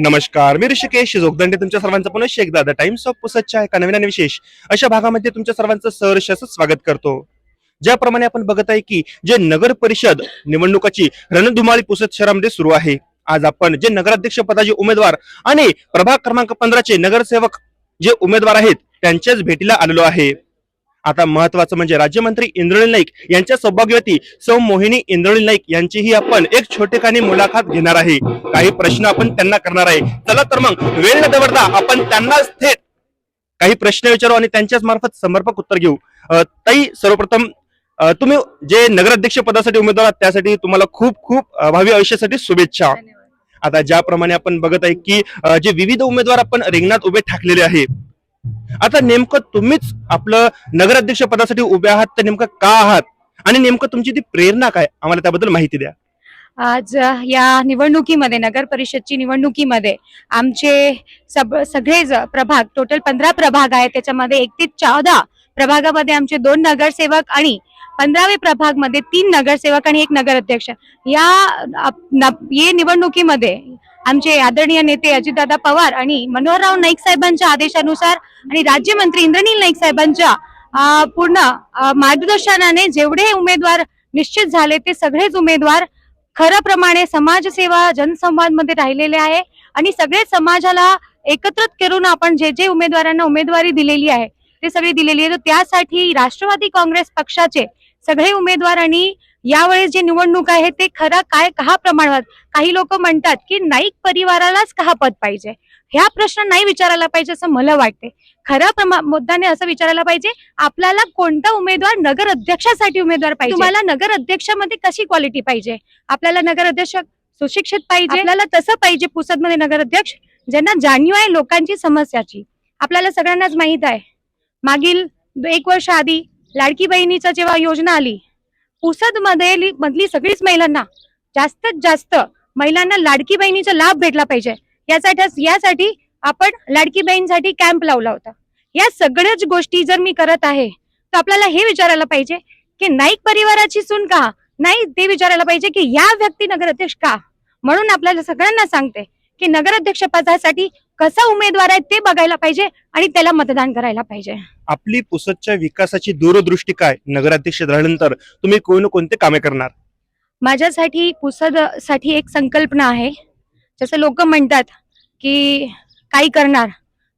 नमस्कार मी ऋषिकेश जोगदंडे तुमच्या सर्वांचं पुन्हा एकदा द टाइम्स ऑफ पुसतच्या एका नवीन आणि विशेष? अशा भागामध्ये तुमच्या सर्वांचं सहर्ष असं स्वागत करतो. ज्याप्रमाणे आपण बघत आहे की जे नगर परिषद निवडणुकाची रणधुमाळी पुसत शहरामध्ये सुरू आहे. आज आपण जे नगराध्यक्ष पदाचे उमेदवार आणि प्रभाग क्रमांक पंधराचे नगरसेवक जे उमेदवार आहेत त्यांच्याच भेटीला आलेलो आहे. आता महत्वाचं म्हणजे राज्यमंत्री इंद्रनील नाईक यांच्या सौभाग्यवती सौ मोहिनी इंद्रनील नाईक यांचीही आपण एक छोटेखानी मुलाखत घेणार आहे. काही प्रश्न आपण त्यांना करणार आहे. चला तर मग वेळ न दवडता आपण त्यांना थेट काही प्रश्न विचारू आणि त्यांच्याच मार्फत समर्पक उत्तर घेऊ. ताई सर्वप्रथम तुम्ही जे नगराध्यक्ष पदासाठी उमेदवार आहात त्यासाठी तुम्हाला खूप खूप भावी आयुष्यासाठी शुभेच्छा. आता ज्याप्रमाणे आपण बघत आहे की जे विविध उमेदवार आपण रिंगणात उभे ठाकलेले आहे आता नेमकं तुम्हीच आपलं नगराध्यक्ष पदासाठी उभे आहात तर नेमकं का आहात? आणि नेमकं तुमची ती प्रेरणा काय? आम्हाला त्याबद्दल माहिती द्या. आज या निवडणुकीमध्ये नगर परिषदची निवडणुकीमध्ये आमचे सब सगळेच प्रभाग टोटल पंधरा प्रभाग आहेत. त्याच्यामध्ये एक ते चौदा प्रभागामध्ये आमचे दोन नगरसेवक आणि पंधरावे प्रभागमध्ये तीन नगरसेवक आणि एक नगराध्यक्ष. या ये निवडणुकीमध्ये आमचे आदरणीय नेते अजितदादा पवार आणि मनोहरराव नाईक साहेबांच्या आदेशानुसार आणि राज्यमंत्री इंद्रनील नाईक साहेबांच्या पूर्ण मार्गदर्शनाने जेवढे उमेदवार निश्चित झाले ते सगळेच उमेदवार खरं प्रमाणे समाजसेवा जनसंवादमध्ये राहिलेले आहे आणि सगळे समाजाला एकत्रित करून आपण जे जे उमेदवारांना उमेदवारी दिलेली आहे ते सगळी दिलेली आहे. तर त्यासाठी राष्ट्रवादी काँग्रेस पक्षाचे सगळे उमेदवार आणि यावेळेस जे निवडणूक आहे ते खरं काय का प्रमाणात? काही लोक म्हणतात की नाईक परिवारालाच का पद पाहिजे? ह्या प्रश्न नाही विचारायला पाहिजे असं मला वाटते खऱ्या प्रमा मुद्द्याने असं विचारायला पाहिजे आपल्याला कोणता उमेदवार नगर अध्यक्षासाठी उमेदवार पाहिजे? तुम्हाला नगर अध्यक्षामध्ये कशी क्वालिटी पाहिजे? आपल्याला नगर अध्यक्ष सुशिक्षित पाहिजे? आपल्याला तसं पाहिजे पुसदमध्ये नगर अध्यक्ष ज्यांना जाणीव आहे लोकांची समस्याची. आपल्याला सगळ्यांनाच माहीत आहे. मागील एक वर्ष आधी लाडकी बहिणीचा जेव्हा योजना आली पुसदमध्ये मधली सगळीच महिलांना जास्तीत जास्त महिलांना लाडकी बहिणीचा लाभ भेटला पाहिजे. यासाठी यासाठी आपण लाडकी बहिणीसाठी कॅम्प लावला होता. या सगळ्याच गोष्टी जर मी करत आहे तर आपल्याला हे विचारायला पाहिजे की नाईक परिवाराची सून का? नाही ते विचारायला पाहिजे की या व्यक्ती नगराध्यक्ष का? म्हणून आपल्याला सगळ्यांना सांगते की नगराध्यक्ष पदासाठी कसा उमेदवार आहे ते बघायला पाहिजे आणि त्याला मतदान करायला पाहिजे. आपली पुसदच्या विकासाची दूरदृष्टी काय नगराध्यक्ष झाल्यानंतर? तुम्ही कोणकोणते कामे करणार? माझ्यासाठी पुसदसाठी एक संकल्पना आहे. जसं लोक म्हणतात की काही करणार.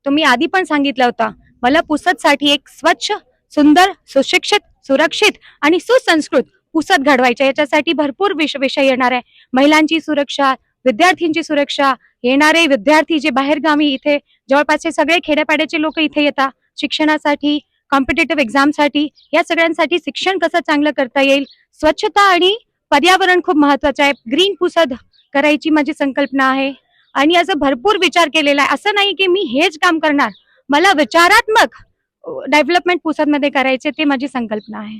तो मी आधी पण सांगितलं होता. मला पुसदसाठी एक स्वच्छ सुंदर सुशिक्षित सुरक्षित आणि सुसंस्कृत पुसद घडवायचे याच्यासाठी भरपूर विष विषय येणार आहे. महिलांची सुरक्षा विद्यार्थ्यांची सुरक्षा येणारे विद्यार्थी जे बाहेरगामी इथे जवळपासचे सगळे खेड्यापाड्याचे लोक इथे येतात शिक्षणासाठी कॉम्पिटेटिव्ह एक्झामसाठी या सगळ्यांसाठी शिक्षण कसं चांगलं करता येईल? स्वच्छता आणि पर्यावरण खूप महत्वाचं आहे. ग्रीन पुसद करायची माझी संकल्पना आहे. आणि असं भरपूर विचार केलेला आहे. असं नाही की मी हेच काम करणार. मला विचारात्मक डेव्हलपमेंट पुसदमध्ये करायचे ते माझी संकल्पना आहे.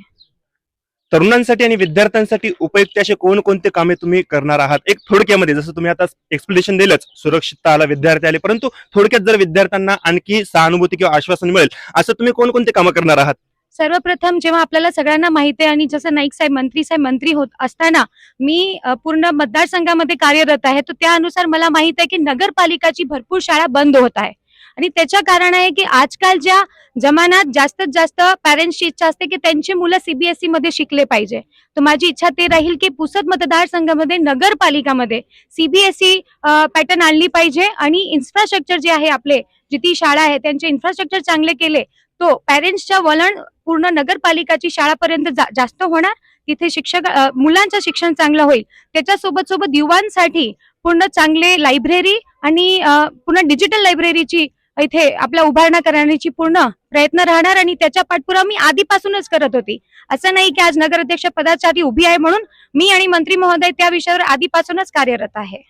तरुणांसाठी आणि विद्यार्थ्यांसाठी उपयुक्त असे कोणकोणते कामे तुम्ही करणार आहात? एक थोडक्यामध्ये जसं तुम्ही आता एक्सप्लेनेशन दिलंच सुरक्षितता आला विद्यार्थी आले परंतु थोडक्यात जर विद्यार्थ्यांना आणखी सहानुभूती किंवा आश्वासन मिळेल असं तुम्ही कोणकोणते कामं करणार आहात? सर्वप्रथम जेव्हा आपल्याला सगळ्यांना माहिती आहे आणि जसं नाईक साहेब मंत्री साहेब मंत्री होत असताना मी पूर्ण मतदारसंघामध्ये कार्यरत आहे तर त्यानुसार मला माहीत आहे की नगरपालिकाची भरपूर शाळा बंद होत आहे. आणि त्याच्या कारण आहे की आजकालच्या जमान्यात जास्तीत जास्त पॅरेंट्सची इच्छा असते की त्यांची मुलं सीबीएसई मध्ये शिकले पाहिजे. तर माझी इच्छा ते राहील की पुसद मतदारसंघामध्ये नगरपालिकामध्ये सीबीएसई पॅटर्न आणली पाहिजे आणि इन्फ्रास्ट्रक्चर जे आहे आपले जी ती शाळा आहे त्यांचे इन्फ्रास्ट्रक्चर चांगले केले तो पॅरेंट्सच्या वलण पूर्ण नगरपालिकाची शाळापर्यंत जा, जास्त होणार. तिथे शिक्षक मुलांचं शिक्षण चांगलं होईल. त्याच्यासोबत सोबत युवांसाठी पूर्ण चांगले लायब्ररी आणि पूर्ण डिजिटल लायब्ररीची इथे आपल्या उभारणा करण्याची पूर्ण प्रयत्न राहणार आणि त्याच्या पाठपुरावा मी आधीपासूनच करत होती. असं नाही की आज नगराध्यक्ष पदासाठी उभी आहे म्हणून मी आणि मंत्री महोदय त्या विषयावर आधीपासूनच कार्यरत आहे.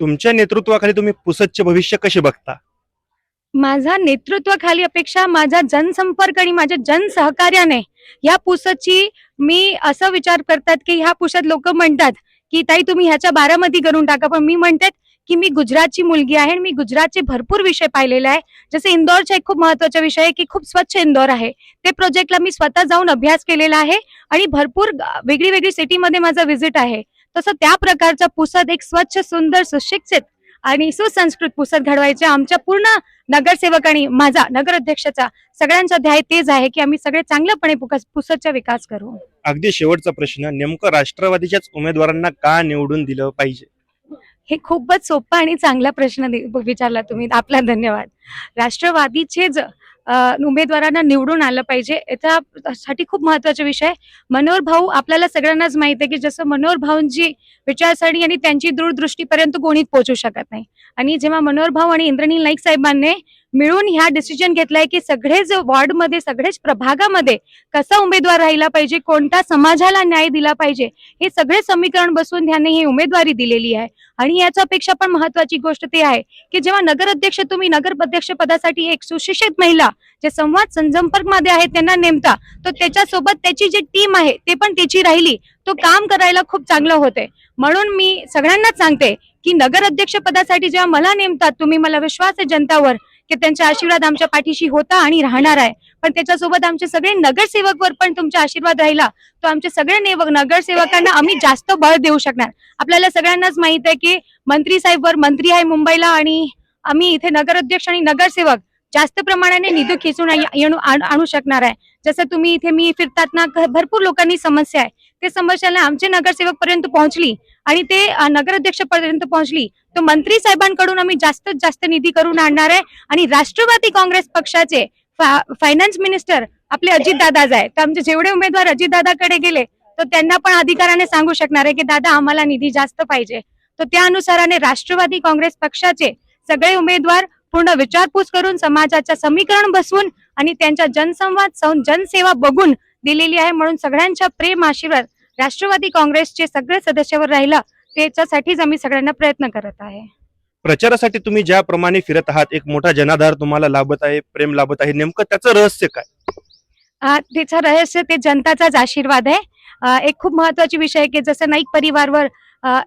तुमच्या नेतृत्वाखाली तुम्ही पुसदचे भविष्य कसे बघता? माझा नेतृत्वाखाली अपेक्षा माझा जनसंपर्क आणि माझ्या जनसहकार्याने या पुसदची मी असं विचार करतात की ह्या पुसद लोक म्हणतात की ताई तुम्ही ह्याच्या बारामती करून टाका. पण मी म्हणतात की मी गुजरातची मुलगी आहे आणि मी गुजरातचे भरपूर विषय पाहिलेले आहे. जसे इंदोरचा एक खूप महत्त्वाचा विषय आहे की खूप स्वच्छ इंदोर आहे. ते प्रोजेक्टला मी स्वतः जाऊन अभ्यास केलेला आहे आणि भरपूर वेगळी वेगळी सिटीमध्ये माझा व्हिजिट आहे. तसं त्या प्रकारचा पुसद एक स्वच्छ सुंदर सुशिक्षित आणि सुसंस्कृत पुसद घडवायचे आमच्या पूर्ण नगरसेवक आणि माझा नगराध्यक्षाचा सगळ्यांचा ध्याय तेच आहे की आम्ही सगळे चांगल्यापणे पुकस- पुसदचा विकास करू. अगदी शेवटचा प्रश्न नेमकं राष्ट्रवादीच्याच उमेदवारांना का निवडून दिलं पाहिजे? हे खूपच सोपा आणि चांगला प्रश्न विचारला तुम्ही. आपला धन्यवाद. राष्ट्रवादीचेच उमेदवारांना निवडून आलं पाहिजे. याच्यासाठी खूप महत्त्वाचा विषय. मनोहर भाऊ आपल्याला सगळ्यांनाच माहीत आहे की जसं मनोहर भाऊंची विचारसरणी आणि त्यांची दूरदृष्टीपर्यंत कोणीच पोहोचू शकत नाही. आणि जेव्हा मनोहर भाऊ आणि इंद्रनील नाईक साहेबांनी मिळून ह्या डिसिजन घेतलाय की सगळेच वॉर्डमध्ये सगळेच प्रभागामध्ये कसा उमेदवार राहिला पाहिजे कोणता समाजाला न्याय दिला पाहिजे हे सगळे समीकरण बसवून त्यांनी ही उमेदवारी दिलेली आहे. आणि याच्यापेक्षा पण महत्वाची गोष्ट ते आहे की जेव्हा नगराध्यक्ष तुम्ही नगर अध्यक्ष पदासाठी एक सुशिक्षित महिला जे संवाद संजंपर्कमध्ये आहेत त्यांना नेमता तर त्याच्यासोबत त्याची जी टीम आहे ते पण त्याची राहिली. तो काम करायला खूप चांगलं होते म्हणून मी सगळ्यांनाच सांगते की नगर अध्यक्ष पदासाठी जेव्हा मला नेमतात तुम्ही मला विश्वास आहे जनतावर की त्यांचा आशीर्वाद आमच्या पाठीशी होता आणि राहणार आहे. पण त्याच्यासोबत आमचे सगळे नगरसेवकवर पण तुमचा आशीर्वाद राहिला तो आमचे सगळे नगरसेवकांना आम्ही जास्त बळ देऊ शकणार. आपल्याला सगळ्यांनाच माहीत आहे की मंत्री साहेबवर मंत्री आहे मुंबईला आणि आम्ही इथे नगराध्यक्ष आणि नगरसेवक जास्त प्रमाणाने निधी खेचून येणू- आणू शकणार आहे. जसं तुम्ही इथे मी फिरतात ना भरपूर लोकांनी समस्या आहे. ते समस्याला आमचे नगरसेवक पर्यंत पोहोचली आणि ते नगराध्यक्ष पर्यंत पोहोचली. तर मंत्री साहेबांकडून आम्ही जास्तीत जास्त निधी करून आणणार आहे आणि राष्ट्रवादी काँग्रेस पक्षाचे फा- फायनान्स मिनिस्टर आपले अजितदादाज आहे तर आमचे जेवढे उमेदवार अजितदादाकडे गेले तर त्यांना पण अधिकाराने सांगू शकणार आहे की दादा आम्हाला निधी जास्त पाहिजे. तर त्या अनुसाराने राष्ट्रवादी काँग्रेस पक्षाचे सगळे उमेदवार पूर्ण विचारपूस करून समाजाच्या समीकरण बसवून आणि त्यांच्या जनसंवाद जनसेवा बघून दिलेली आहे. म्हणून सगळ्यांच्या प्रेम आशीर्वाद राष्ट्रवादी काँग्रेसचे सगळे सदस्यावर राहिला त्याच्यासाठीच आम्ही सगळ्यांना प्रयत्न करत आहे. प्रचारासाठी तुम्ही ज्याप्रमाणे फिरत आहात एक मोठा जनाधार तुम्हाला लाभत आहे प्रेम लाभत आहे. नेमकं त्याचं रहस्य काय? त्याचं रहस्य ते जनताचाच आशीर्वाद आहे. एक खूप महत्वाची विषय आहे की जसं नाईक परिवारवर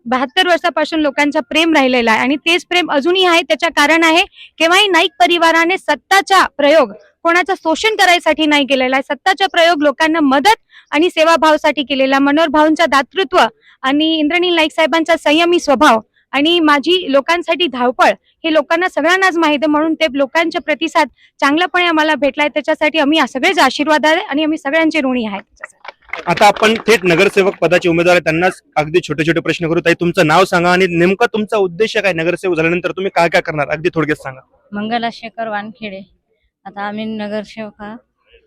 बहात्तर वर्षापासून लोकांचा प्रेम राहिलेला आहे. आणि तेच प्रेम अजूनही आहे त्याच्या कारण आहे केव्हाही नाईक परिवाराने सत्ताचा प्रयोग कोणाचं शोषण करायसाठी नाही केलेला आहे. सत्ताचा प्रयोग लोकांना मदत आणि सेवाभावासाठी केलेला. मनोहर भाऊंचा दातृत्व आणि इंद्रनील नाईक साहेबांचा संयमी स्वभाव आणि माझी लोकांसाठी धावपळ हे लोकांना सगळ्यांनाच माहीत आहे. म्हणून ते लोकांचा प्रतिसाद चांगल्यापणे आम्हाला भेटलाय. त्याच्यासाठी आम्ही सगळेच आशीर्वाद आहे आणि आम्ही सगळ्यांचे ऋणी आहेत. आता आपण थेट नगरसेवक पदाचे उमेदवार आहेत. त्यांनाच अगदी छोटे छोटे प्रश्न करू. ताई तुमचं नाव सांगा आणि नेमका तुमचा उद्देश काय? नगरसेवक झाल्यानंतर तुम्ही काय काय करणार? अगदी थोडक्यात सांगा. मंगला शेखर वानखेडे. आता आम्ही नगरसेवक आहोत.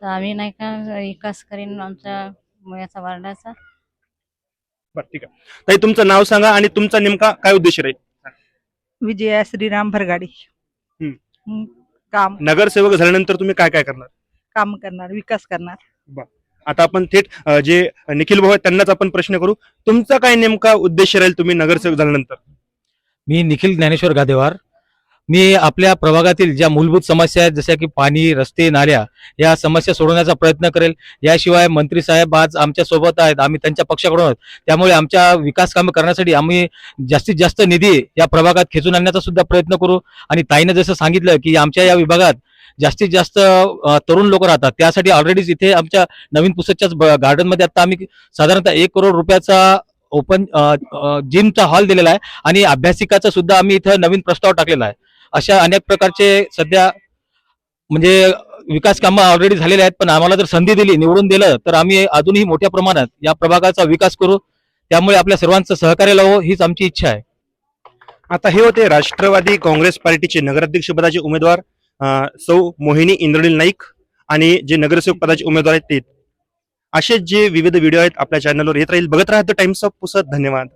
तर आम्ही नाही का विकास करीन आमच्या याचा वार्डाचा. बरं ठीक आहे. ताई तुमचं नाव सांगा आणि तुमचा नेमका काय उद्देश राहील विजया श्रीराम भरगाडी. हम्म. हम्म. काम. नगरसेवक झाल्यानंतर तुम्ही काय काय करणार? काम करणार विकास करणार. आता आपण थेट अं, जे निखिल भाऊ आहेत त्यांनाच आपण प्रश्न करू. तुमचा काय नेमका उद्देश राहील तुम्ही नगरसेवक झाल्यानंतर? मी निखिल ज्ञानेश्वर गादेवार. मी आपल्या प्रभागातील ज्या मूलभूत समस्या आहेत जशा की पाणी रस्ते नाल्या या समस्या सोडवण्याचा प्रयत्न करेल. याशिवाय मंत्री साहेब आज आमच्यासोबत आहेत आम्ही त्यांच्या पक्षाकडून आहोत. त्यामुळे आमच्या विकास कामे करण्यासाठी आम्ही जास्तीत जास्त निधी या प्रभागात खेचून आणण्याचा सुद्धा प्रयत्न करू. आणि ताईनं जसं सांगितलं की आमच्या या विभागात जास्तीत जास्त तरुण लोक राहतात. त्यासाठी ऑलरेडीच इथे आमच्या नवीन पुस्तकच्याच गार्डनमध्ये आता आम्ही साधारणतः एक करोड रुपयाचा ओपन जिमचा हॉल दिलेला आहे. आणि अभ्यासिकाचा सुद्धा आम्ही इथं नवीन प्रस्ताव टाकलेला आहे. अशा अनेक प्रकारचे सध्या म्हणजे विकास कामं ऑलरेडी झालेले आहेत पण आम्हाला जर संधी दिली निवडून दिलं तर आम्ही अजूनही मोठ्या प्रमाणात या प्रभागाचा विकास करू. त्यामुळे आपल्या सर्वांचं सहकार्य लावू हीच आमची इच्छा आहे. आता हे होते राष्ट्रवादी काँग्रेस पार्टीचे नगराध्यक्ष पदाचे उमेदवार सौ मोहिनी इंद्रनील नाईक आणि जे नगरसेवक पदाचे उमेदवार आहेत ते. असेच जे विविध व्हिडिओ आहेत आपल्या चॅनलवर येत राहील बघत राहत टाइम्स ऑफ पुसत धन्यवाद.